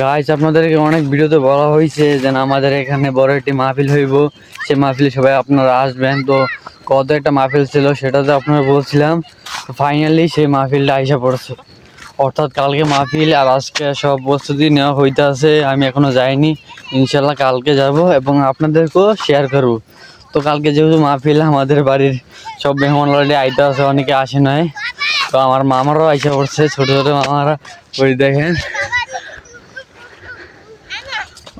Guys আপনাদেরকে অনেক ভিডিওতে বলা হয়েছে যে আমাদের এখানে বড় একটি মাহফিল হইব। সে মাহফিলে সবাই আপনারা আসবেন। তো কত একটা মাহফিল ছিল সেটা তো আপনারা বলছিলাম। ফাইনালি সেই মাহফিলটা আইসা পড়ছে। অর্থাৎ কালকে মাহফিল আর আজকে সব প্রস্তুতি নেওয়া হইতে আছে আমি এখনও যাইনি। ইনশাল্লাহ কালকে যাব এবং আপনাদেরকেও শেয়ার করব। তো কালকে যেহেতু মাহফিল, আমাদের বাড়ির সব মেহমান অলরেডি আইতে আছে, অনেকে আসে নয় তো আমার মামারাও আইসা পড়ছে, ছোটো ছোটো মামারা। ওই দেখেন।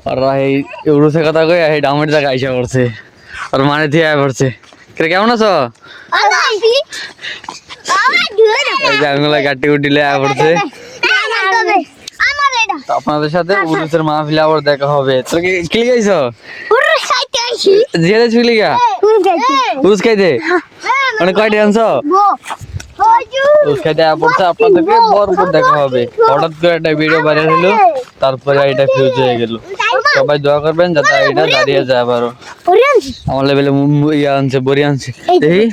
আর এই উড়ুসে কথা কই এই ডামের জায়গা আইসা পড়ছে। আর মানে দিয়ে আয় পড়ছে। কে কেমন আছো? এই যে আঙুলা কাটি উঠিলে আয় পড়ছে। আপনাদের সাথে উড়ুসের মাহফিলে আবার দেখা হবে। তো কি গাইছো জিয়ালে চুলি গা উড়ুস খাইতে? মানে কয়টা আনছো? উড়ুস পড়ছে আপনাদেরকে বরপুর দেখা হবে। হঠাৎ করে একটা ভিডিও ভাইরাল হলো তারপরে এটা ফিউজ হয়ে গেল। সবাই দোয়া করবেন যাতে এটা দাঁড়িয়ে যায় আবারও। আমার লেভেলে ইয়ে আনছে বড়ি আনছে। দেখি।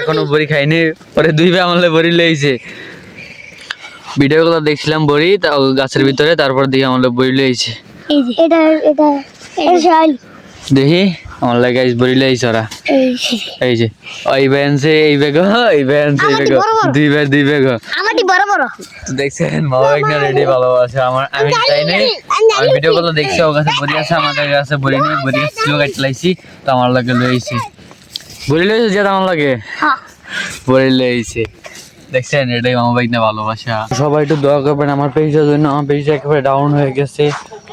এখনও বড়ি খাইনি পরে দুই ভাই আমার বড়ি লইছে। ভিডিও গুলো দেখছিলাম বড়ি তা গাছের ভিতরে তারপর দেখি আমার বড়ি এটা এটা দেখি। আমার লাগে গাইস বড়ি লইছে ওরা এই এই যে ওই আনছে এই ব্যাগ এই আনছে এই বড়। দুই ভাই দুই ব্যাগ আমারটি বড় বড়। তো দেখছেন মা একটা রেডি ভালোবাসে। আমার আমি চাই নাই আমি ভিডিও গুলো দেখছি ওর কাছে বড়ি আছে আমাদের কাছে বড়ি নেই বড়ি ছিল কাটতে লাইছি তো আমার লাগে লইছি। বড়ি লইছে যে আমার লাগে? হ্যাঁ। বড়ি লইছে। দেখছেন? এটাই মামা বাইক না ভালোবাসা। সবাই একটু দোয়া করবেন আমার পেজের জন্য। আমার পেজ একেবারে ডাউন হয়ে গেছে।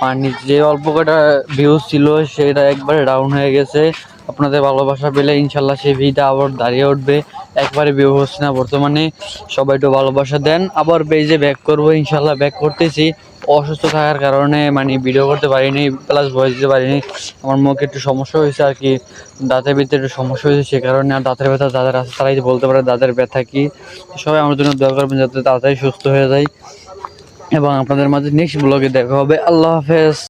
আর নিচে যে অল্প কটা ভিউজ ছিল, সেটা একবারে ডাউন হয়ে গেছে। আপনাদের ভালোবাসা পেলে ইনশাল্লাহ সেই ভিটা আবার দাঁড়িয়ে উঠবে। একবারে হচ্ছে না। বর্তমানে সবাই একটু ভালোবাসা দেন। আবার পেজে ব্যাক করব, ইনশাল্লাহ ব্যাক করতেছি। অসুস্থ থাকার কারণে মানে ভিডিও করতে পারিনি প্লাস ভয়েস দিতে পারিনি। আমার মুখে একটু সমস্যা হয়েছে আর কি, দাঁতের ভিতরে একটু সমস্যা হয়েছে, সে কারণে আর দাঁতের ব্যথা যাদের আছে, তারাই বলতে পারে দাঁতের ব্যথা কি। সবাই আমার জন্য দোয়া করবেন যাতে তাড়াতাড়ি সুস্থ হয়ে যায়। এবং আপনাদের মাঝে নেক্সট ব্লগে দেখা হবে। আল্লাহ হাফেজ।